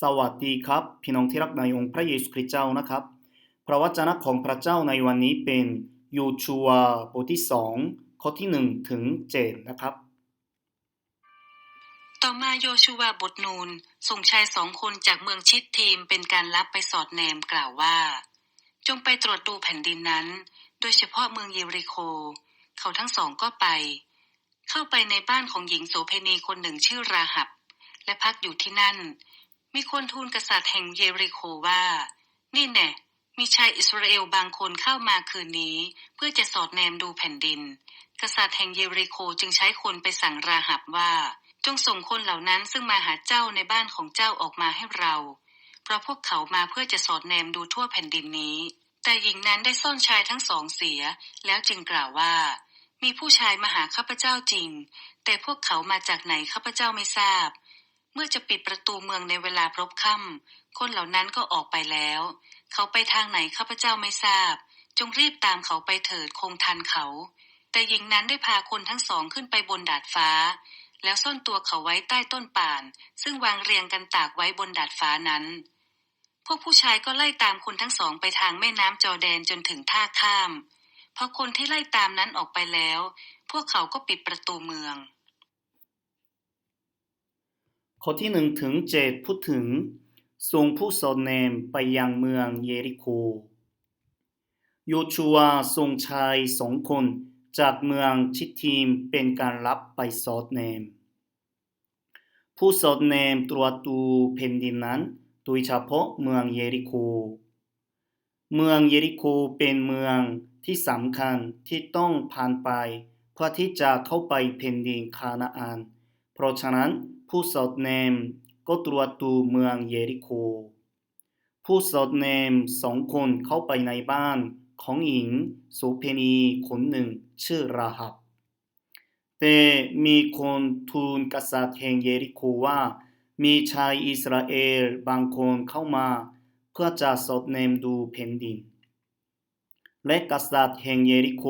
สวัสดีครับ พี่น้องที่รักในองค์พระเยซูคริสต์เจ้านะครับ พระวจนะของพระเจ้าในวันนี้เป็นยูชัวบทที่สองข้อที่หนึ่งถึงเจ็ดนะครับ ต่อมาโยชูวาบทนูนส่งชายสองคนจากเมืองชิดทีมเป็นการลับไปสอดแนมกล่าวว่า จงไปตรวจดูแผ่นดินนั้น โดยเฉพาะเมืองเยริโค เขาทั้งสองก็ไป เข้าไปในบ้านของหญิงโสเพณีคนหนึ่งชื่อราหับ และพักอยู่ที่นั่น มีคนทูลกษัตริย์แห่งเยริโคว่า นี่แน่มีชายอิสราเอลบางคนเข้ามาคืนนี้ เพื่อจะสอดแนมดูแผ่นดิน กษัตริย์แห่งเยริโคจึงใช้คนไปสั่งราหับว่า จงส่งคนเหล่านั้นซึ่งมาหาเจ้าในบ้านของเจ้าออกมาให้เรา เพราะพวกเขามาเพื่อจะสอดแนมดูทั่วแผ่นดินนี้ แต่หญิงนั้นได้ซ่อนชายทั้งสองเสีย แล้วจึงกล่าวว่า มีผู้ชายมาหาข้าพเจ้าจริง แต่พวกเขามาจากไหนข้าพเจ้าไม่ทราบเมื่อจะปิดประตูเมืองในเวลาพลบค่ำคนเหล่านั้นก็ออกไปแล้ว เขาไปทางไหนข้าพเจ้าไม่ทราบ จงรีบตามเขาไปเถิดคงทันเขา แต่หญิงนั้นได้พาคนทั้งสองขึ้นไปบนดาดฟ้า แล้วซ่อนตัวเขาไว้ใต้ต้นป่าน ซึ่งวางเรียงกันตากไว้บนดาดฟ้านั้น พวกผู้ชายก็ไล่ตามคนทั้งสองไปทางแม่น้ำจอแดนจนถึงท่าข้ามพอคนที่ไล่ตามนั้นออกไปแล้ว พวกเขาก็ปิดประตูเมือง ข้อที่หนึ่งถึงเจ็ดพูดถึงส่งผู้สอดแนมไปยังเมืองเยริโค โยชัวส่งชายสองคนจากเมืองชิทีมเป็นการรับไปสอดแนม ผู้สอดแนมตรวจดูแผ่นดินนั้นโดยเฉพาะเมืองเยริโค เมืองเยริโคเป็นเมืองที่สำคัญที่ต้องผ่านไปเพื่อที่จะเข้าไปแผ่นดินคานาอัน เพราะฉะนั้น ผู้สอดแนมก็ตรวจดูเมืองเยริโค ผู้สอดแนมสองคนเข้าไปในบ้านของหญิงโสเพณีคนหนึ่งชื่อราหับ แต่มีคนทูลกษัตริย์แห่งเยริโคว่า มีชายอิสราเอลบางคนเข้ามา เพื่อจะสอดแนมดูแผ่นดิน และกษัตริย์แห่งเยริโค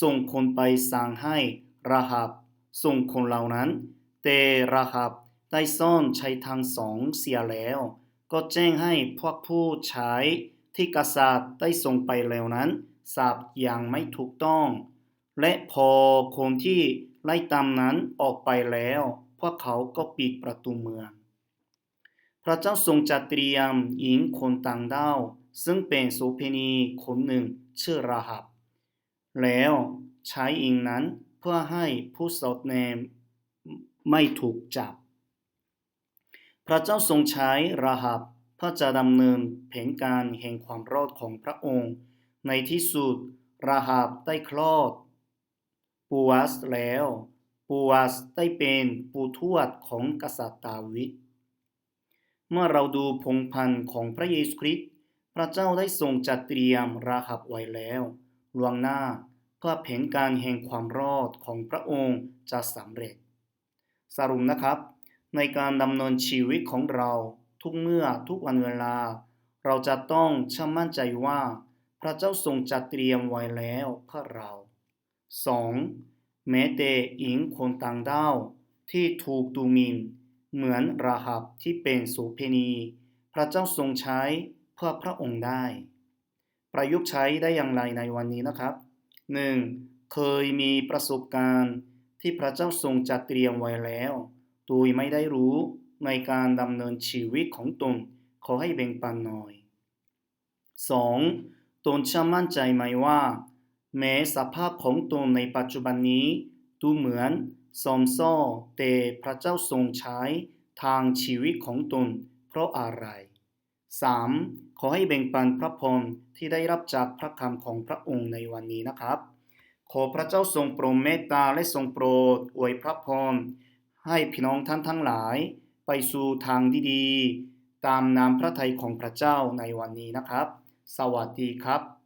ส่งคนไปสั่งให้ราหับส่งคนเหล่านั้น แต่ราหับได้ซ่อนใชายทั้งสองเสียแล้ว ก็แจ้งให้พวกผู้ใช้ที่กษัตริย์ได้ส่งไปแล้วนั้นทราบอย่างไม่ถูกต้อง และพอคนที่ไล่ตามนั้นออกไปแล้ว พวกเขาก็ปิดประตูเมือง พระเจ้าทรงจัดเตรียมหญิงคนต่างด้าวซึ่งเป็นโสเพณีคนหนึ่งชื่อราหับ แล้วใช้หญิงนั้นเพื่อให้ผู้สอดแนม ไม่ถูกจับ พระเจ้าทรงใช้ราหับเพื่อจะดำเนินแผนการแห่งความรอดของพระองค์ ในที่สุดราหับได้คลอดปูอัสแล้วปูอัสได้เป็นปูทวดของกษัตริย์ดาวิดเมื่อเราดูพงพันธ์ของพระเยซูคริสต์พระเจ้าได้ทรงจัดเตรียมราหับไว้แล้วลวงหน้าเพื่อแผนการแห่งความรอดของพระองค์จะสำเร็จ สรุปนะครับ ในการดำเนินชีวิตของเราทุกเมื่อทุกวันเวลา เราจะต้องเชื่อมั่นใจว่า พระเจ้าทรงจัดเตรียมไว้แล้วเพื่อเรา 2. แม้แต่หญิงคนต่างด้าวที่ถูกดูหมินเหมือนราหับที่เป็นโสเพณี พระเจ้าทรงใช้เพื่อพระองค์ได้ ประยุกต์ใช้ได้อย่างไรในวันนี้นะครับ 1. เคยมีประสบการณ์ ที่พระเจ้าทรงจัดเตรียมไว้แล้วโดยไม่ได้รู้ในการดำเนินชีวิตของตนขอให้แบ่งปันหน่อย 2. ตนเชื่อมั่นใจไหมว่า แม้สภาพของตนในปัจจุบันนี้ ดูเหมือนซอมซ่อแต่พระเจ้าทรงใช้ทางชีวิตของตน เพราะอะไร 3. ขอให้แบ่งปันพระพรที่ได้รับจากพระคำของพระองค์ในวันนี้นะครับ ขอพระเจ้าทรงโปรดเมตตาและทรงโปรดอวยพระพรให้พี่น้องท่านทั้งหลาย ไปสู่ทางดีๆ ตามนามพระทัยของพระเจ้าในวันนี้นะครับ สวัสดีครับ